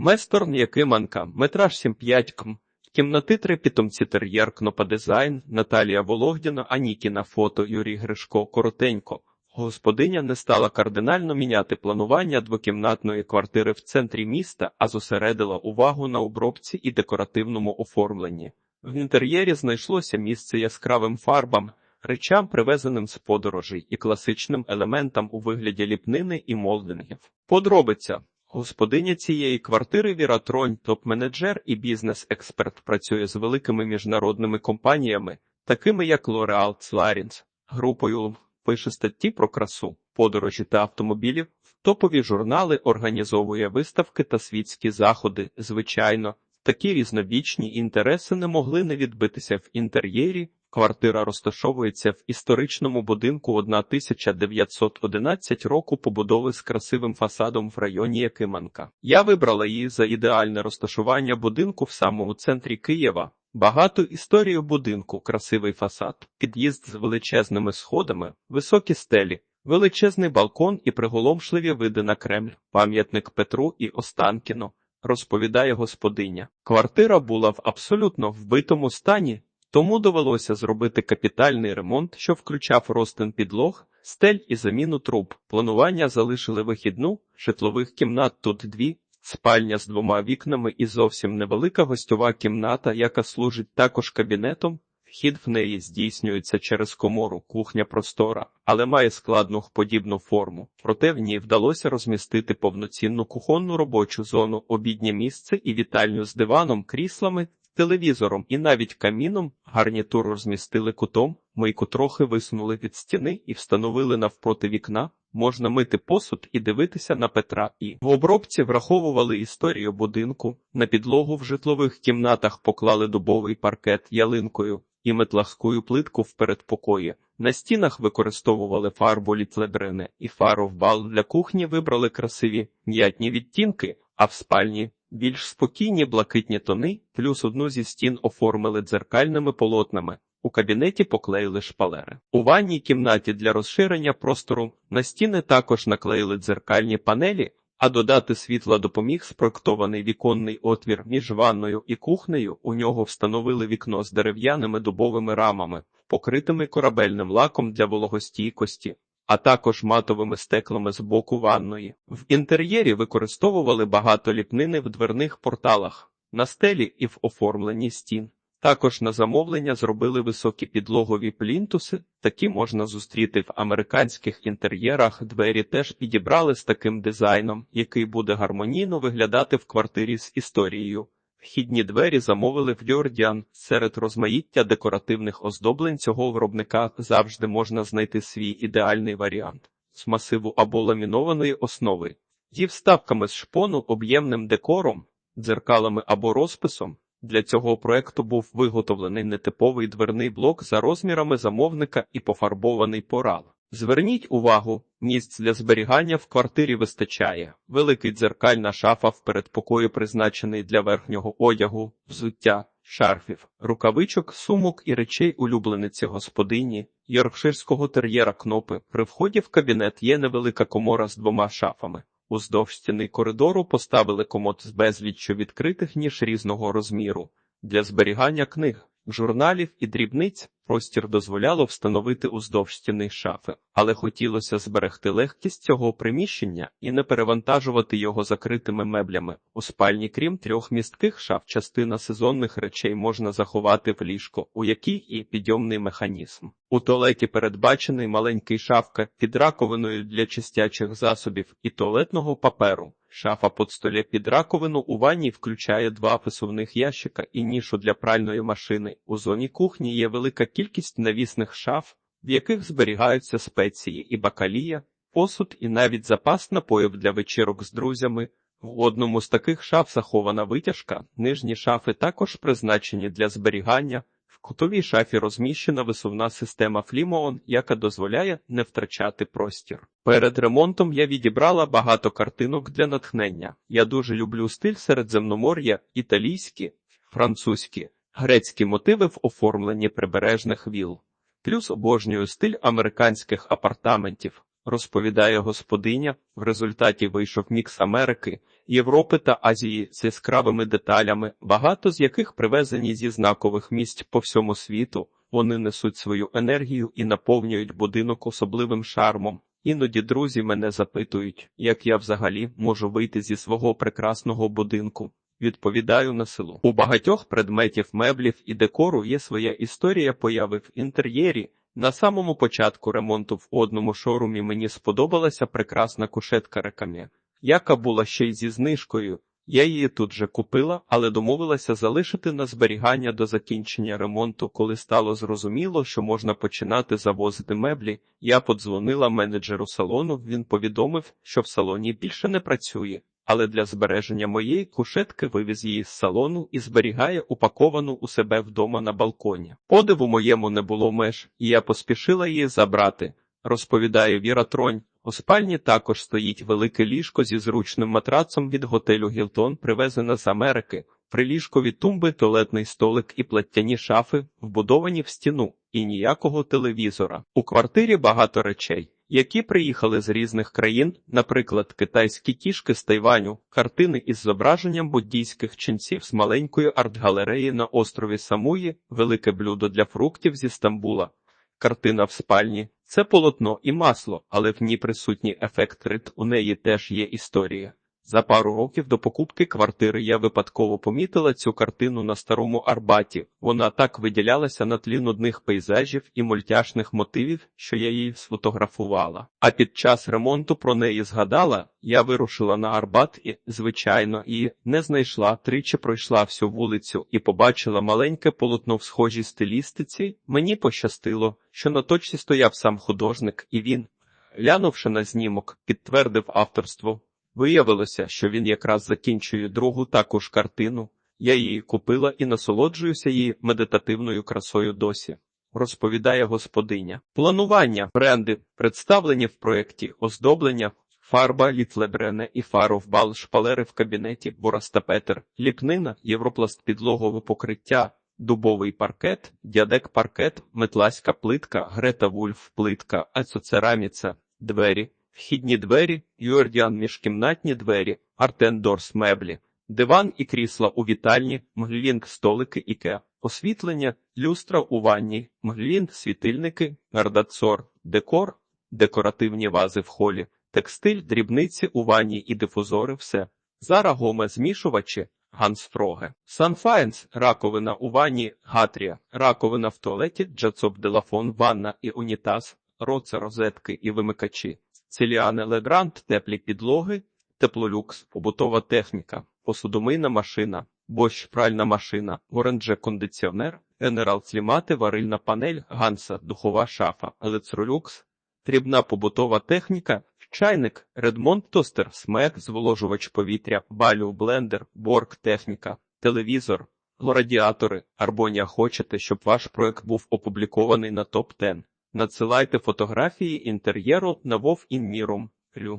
Месторн Якиманка, метраж 7,5 км. Кімнати три питомці тер'єр Кнопа Дизайн, Наталія Вологдіна, Анікіна фото, Юрій Гришко, коротенько. Господиня не стала кардинально міняти планування двокімнатної квартири в центрі міста, а зосередила увагу на обробці і декоративному оформленні. В інтер'єрі знайшлося місце яскравим фарбам, речам, привезеним з подорожей, і класичним елементам у вигляді ліпнини і молдингів. Подробиця. Господиня цієї квартири Віра Тронь, топ-менеджер і бізнес-експерт, працює з великими міжнародними компаніями, такими як L'Oreal Clarins, групою пише статті про красу, подорожі та автомобілів, топові журнали організовує виставки та світські заходи. Звичайно, такі різнобічні інтереси не могли не відбитися в інтер'єрі. Квартира розташовується в історичному будинку 1911 року побудови з красивим фасадом в районі Якиманка. Я вибрала її за ідеальне розташування будинку в самому центрі Києва. Багато історію будинку, красивий фасад, під'їзд з величезними сходами, високі стелі, величезний балкон і приголомшливі види на Кремль, пам'ятник Петру і Останкіно, розповідає господиня. Квартира була в абсолютно вбитому стані, тому довелося зробити капітальний ремонт, що включав розтин підлог, стель і заміну труб. Планування залишили вихідну, житлових кімнат тут дві, спальня з двома вікнами і зовсім невелика гостьова кімната, яка служить також кабінетом. Вхід в неї здійснюється через комору, кухня простора, але має складну подібну форму. Проте в ній вдалося розмістити повноцінну кухонну робочу зону, обіднє місце і вітальню з диваном, кріслами, телевізором і навіть каміном. Гарнітур розмістили кутом, мийку трохи висунули від стіни і встановили навпроти вікна. Можна мити посуд і дивитися на Петра. І в обробці враховували історію будинку. На підлогу в житлових кімнатах поклали дубовий паркет ялинкою і метлахською плитку в передпокої. На стінах використовували фарбу літлебрене і фаровбал для кухні вибрали красиві м'ятні відтінки, а в спальні більш спокійні блакитні тони, плюс одну зі стін оформили дзеркальними полотнами. У кабінеті поклеїли шпалери. У ванній кімнаті для розширення простору на стіни також наклеїли дзеркальні панелі, а додати світла допоміг спроектований віконний отвір між ванною і кухнею. У нього встановили вікно з дерев'яними дубовими рамами, покритими корабельним лаком для вологостійкості, а також матовими стеклами з боку ванної. В інтер'єрі використовували багато ліпнини в дверних порталах, на стелі і в оформленні стін. Також на замовлення зробили високі підлогові плінтуси, такі можна зустріти в американських інтер'єрах. Двері теж підібрали з таким дизайном, який буде гармонійно виглядати в квартирі з історією. Вхідні двері замовили в Дьордіан. Серед розмаїття декоративних оздоблень цього виробника завжди можна знайти свій ідеальний варіант з масиву або ламінованої основи, зі вставками з шпону, об'ємним декором, дзеркалами або розписом. Для цього проекту був виготовлений нетиповий дверний блок за розмірами замовника і пофарбований порал. Зверніть увагу, місць для зберігання в квартирі вистачає. Великий дзеркальна шафа в передпокої призначений для верхнього одягу, взуття, шарфів, рукавичок, сумок і речей улюблениці господині, йоркширського тер'єра кнопи. При вході в кабінет є невелика комора з двома шафами. Уздовж стіни коридору поставили комод з безліччю відкритих ніж різного розміру для зберігання книг, журналів і дрібниць. Простір дозволяло встановити уздовж стіни шафи, але хотілося зберегти легкість цього приміщення і не перевантажувати його закритими меблями. У спальні, крім трьох містких шаф, частина сезонних речей можна заховати в ліжко, у якій і підйомний механізм. У туалеті передбачений маленький шафка під раковиною для чистячих засобів і туалетного паперу. Шафа під столі під раковину у ванні включає два висувних ящика і нішу для пральної машини. У зоні кухні є велика кількість навісних шаф, в яких зберігаються спеції і бакалія, посуд і навіть запас напоїв для вечірок з друзями. В одному з таких шаф захована витяжка, нижні шафи також призначені для зберігання. В кутовій шафі розміщена висувна система Флімоон, яка дозволяє не втрачати простір. Перед ремонтом я відібрала багато картинок для натхнення. Я дуже люблю стиль середземномор'я, італійські, французькі, грецькі мотиви в оформленні прибережних віл. Плюс обожнюю стиль американських апартаментів. Розповідає господиня. В результаті вийшов мікс Америки, Європи та Азії з яскравими деталями, багато з яких привезені зі знакових місць по всьому світу. Вони несуть свою енергію і наповнюють будинок особливим шармом. Іноді друзі мене запитують, як я взагалі можу вийти зі свого прекрасного будинку. Відповідаю на село. У багатьох предметів меблів і декору є своя історія появи в інтер'єрі. На самому початку ремонту в одному шоурумі мені сподобалася прекрасна кушетка рекамі, яка була ще й зі знижкою. Я її тут же купила, але домовилася залишити на зберігання до закінчення ремонту. Коли стало зрозуміло, що можна починати завозити меблі, я подзвонила менеджеру салону. Він повідомив, що в салоні більше не працює, але для збереження моєї кушетки вивіз її з салону і зберігає упаковану у себе вдома на балконі. Подиву моєму не було меж, і я поспішила її забрати. Розповідає Віра Тронь. У спальні також стоїть велике ліжко зі зручним матрацом від готелю Гілтон, привезене з Америки. Приліжкові тумби, туалетний столик і платтяні шафи вбудовані в стіну, і ніякого телевізора. У квартирі багато речей, які приїхали з різних країн, наприклад, китайські кішки з Тайваню, картини із зображенням буддійських ченців з маленької арт-галереї на острові Самуї, велике блюдо для фруктів зі Стамбула. Картина в спальні це полотно і масло, але в ній присутній ефект рит. У неї теж є історія. За пару років до покупки квартири я випадково помітила цю картину на старому Арбаті. Вона так виділялася на тлі нудних пейзажів і мультяшних мотивів, що я її сфотографувала. А під час ремонту про неї згадала, я вирушила на Арбат і, звичайно, і не знайшла, тричі пройшла всю вулицю і побачила маленьке полотно в схожій стилістиці. Мені пощастило, що на точці стояв сам художник, і він, глянувши на знімок, підтвердив авторство. Виявилося, що він якраз закінчує другу також картину. Я її купила і насолоджуюся її медитативною красою досі. Розповідає господиня. Планування, бренди, представлені в проєкті, оздоблення, фарба, літлебрене і фаровбал, шпалери в кабінеті, борастапетер, ліпнина, європласт підлогове покриття, дубовий паркет, дядек паркет, метласька плитка, грета вульф плитка, ацоцераміця, двері. Вхідні двері, Юердіан міжкімнатні двері, Артендорс меблі, диван і крісла у вітальні, Мглінг столики Іке, освітлення, люстра у ванні, Мглінг світильники, Гардацор, декор, декоративні вази в холі, текстиль, дрібниці у ванні і дифузори все. Зара Гоме змішувачі, Гансфроге, Санфаєнс, раковина у ванні, Гатрія, раковина в туалеті, Джацоп Делафон, ванна і унітаз, роце розетки і вимикачі. Целіане Легрант, теплі підлоги, теплолюкс, побутова техніка, посудомийна машина, Bosch пральна машина, Оранже кондиціонер, Генерал Слімати, варильна панель, Ганса, духова шафа, Елецролюкс, дрібна побутова техніка, чайник, Редмонд тостер, смек, зволожувач повітря, балю, блендер, борг техніка, телевізор, радіатори. Арбонія хочете, щоб ваш проект був опублікований на топ 10 Надсилайте фотографії інтер'єру на Вов Інмірум.